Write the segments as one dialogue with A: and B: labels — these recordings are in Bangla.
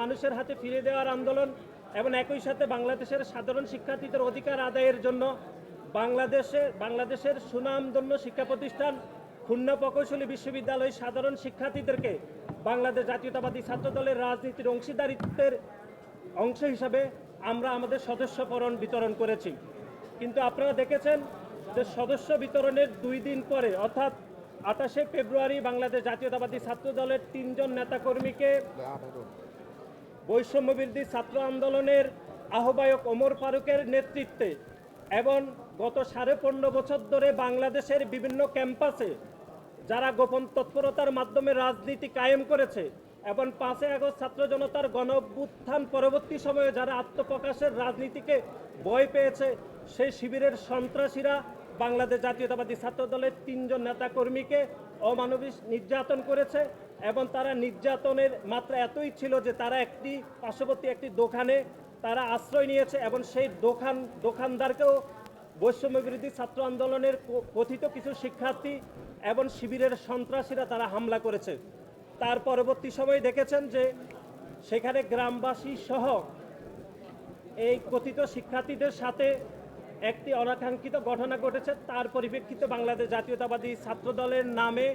A: মানুষের হাতে ফিরে দেওয়ার আন্দোলন এবং একই সাথে বাংলাদেশের সাধারণ শিক্ষার্থীদের অধিকার আদায়ের জন্য বাংলাদেশে বাংলাদেশের সুনামধন্য শিক্ষা প্রতিষ্ঠান খুলনা প্রকৌশলী বিশ্ববিদ্যালয় সাধারণ শিক্ষার্থীদেরকে বাংলাদেশ জাতীয়তাবাদী ছাত্র দলের রাজনীতির অংশীদারিত্বের অংশ হিসাবে আমরা আমাদের সদস্যকরণ বিতরণ করেছি। কিন্তু আপনারা দেখেছেন যে সদস্য বিতরণের দুই দিন পরে, অর্থাৎ আঠাশে ফেব্রুয়ারি বাংলাদেশ জাতীয়তাবাদী ছাত্র দলের তিনজন নেতাকর্মীকে বৈষম্যবিরোধী ছাত্র আন্দোলনের আহ্বায়ক ওমর ফারুকের নেতৃত্বে এবং গত সাড়ে পনেরো বছর ধরে বাংলাদেশের বিভিন্ন ক্যাম্পাসে যারা গোপন তৎপরতার মাধ্যমে রাজনীতি কায়েম করেছে এবং পাঁচই আগস্ট ছাত্র জনতার গণ পরবর্তী সময়ে যারা আত্মপ্রকাশের রাজনীতিকে ভয় পেয়েছে, সেই শিবিরের সন্ত্রাসীরা বাংলাদেশ জাতীয়তাবাদী ছাত্র দলের তিনজন নেতাকর্মীকে অমানবিক নির্যাতন করেছে এবং তারা নির্যাতনের মাত্রা এতই ছিল যে তারা একটি, পার্শ্ববর্তী একটি দোকানে তারা আশ্রয় নিয়েছে এবং সেই দোকান, দোকানদারকেও বৈষম্য বিরোধী ছাত্র আন্দোলনের কথিত কিছু শিক্ষার্থী এবং শিবিরের সন্ত্রাসীরা তারা হামলা করেছে। তার পরবর্তী সময়ে দেখেছেন যে সেখানে গ্রামবাসী সহ এই কথিত শিক্ষার্থীদের সাথে একটি অনাকাঙ্ক্ষিত ঘটনা ঘটেছে। তার পরিপ্রেক্ষিতে বাংলাদেশ জাতীয়তাবাদী ছাত্র দলের নামে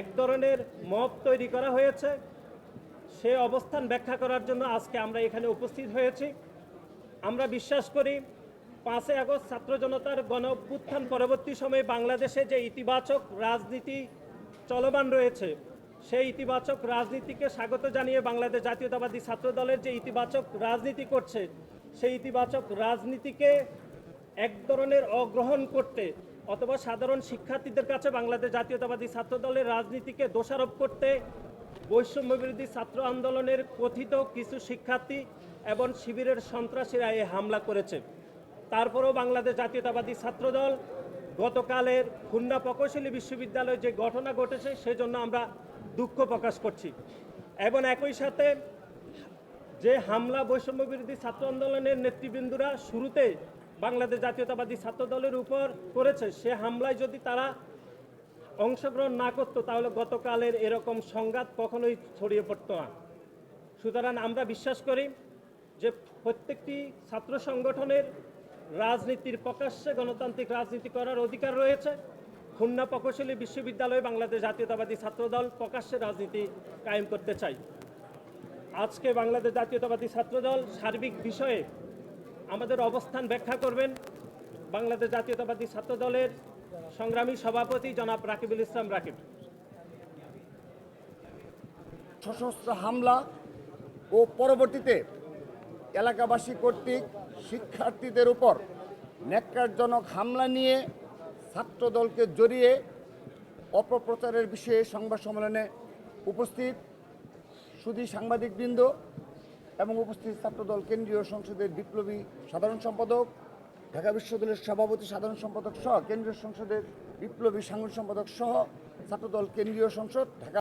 A: এক ধরনের মব তৈরি করা হয়েছে। সে অবস্থান ব্যাখ্যা করার জন্য আজকে আমরা এখানে উপস্থিত হয়েছি। আমরা বিশ্বাস করি, পাঁচই আগস্ট ছাত্র জনতার গণ পরবর্তী সময়ে বাংলাদেশে যে ইতিবাচক রাজনীতি চলমান রয়েছে, সেই ইতিবাচক রাজনীতিকে স্বাগত জানিয়ে বাংলাদেশ জাতীয়তাবাদী ছাত্র দলের যে ইতিবাচক রাজনীতি করছে, সেই ইতিবাচক রাজনীতিকে এক ধরনের অগ্রহণ করতে অথবা সাধারণ শিক্ষার্থীদের কাছে বাংলাদেশ জাতীয়তাবাদী ছাত্র দলের রাজনীতিকে দোষারোপ করতে বৈষম্য বিরোধী ছাত্র আন্দোলনের কথিত কিছু শিক্ষার্থী এবং শিবিরের সন্ত্রাসীরা এই হামলা করেছে। তারপরেও বাংলাদেশ জাতীয়তাবাদী ছাত্রদল গতকালের খুলনা প্রকৌশলী বিশ্ববিদ্যালয়ে যে ঘটনা ঘটেছে সেজন্য আমরা দুঃখ প্রকাশ করছি এবং একই সাথে যে হামলা বৈষম্য বিরোধী ছাত্র আন্দোলনের নেতৃবৃন্দরা শুরুতে বাংলাদেশ জাতীয়তাবাদী ছাত্র দলের উপর করেছে। সে হামলায় যদি তারা অংশগ্রহণ না করতো, তাহলে গতকালের এরকম সংঘাত কখনোই ছড়িয়ে পড়তো না। সুতরাং আমরা বিশ্বাস করি যে প্রত্যেকটি ছাত্র সংগঠনের রাজনীতির প্রকাশ্যে গণতান্ত্রিক রাজনীতি করার অধিকার রয়েছে। খুলনা প্রকৌশলী বিশ্ববিদ্যালয়ে বাংলাদেশ জাতীয়তাবাদী ছাত্রদল প্রকাশ্যে রাজনীতি কায়েম করতে চাই। আজকে বাংলাদেশ জাতীয়তাবাদী ছাত্রদল সার্বিক বিষয়ে আমাদের অবস্থান ব্যাখ্যা করবেন। বাংলাদেশ জাতীয়তাবাদী ছাত্রদলের সংগ্রামী সভাপতি জনাব রাকিবুল ইসলাম রাকিব।
B: সশস্ত্র হামলা ও পরবর্তীতে এলাকাবাসী কর্তৃক শিক্ষার্থীদের উপর ন্যাক্কারজনক হামলা নিয়ে ছাত্রদলকে জড়িয়ে অপপ্রচারের বিষয়ে সংবাদ সম্মেলনে উপস্থিত সুদী সাংবাদিকবৃন্দ এবং উপস্থিত ছাত্রদল কেন্দ্রীয় সংসদের বিপ্লবী সাধারণ সম্পাদক, ঢাকা বিশ্ববিদ্যালয়ের সভাপতি সাধারণ সম্পাদক সহ কেন্দ্রীয় সংসদের বিপ্লবী সাংগঠনিক সম্পাদক সহ ছাত্রদল কেন্দ্রীয় সংসদ ঢাকা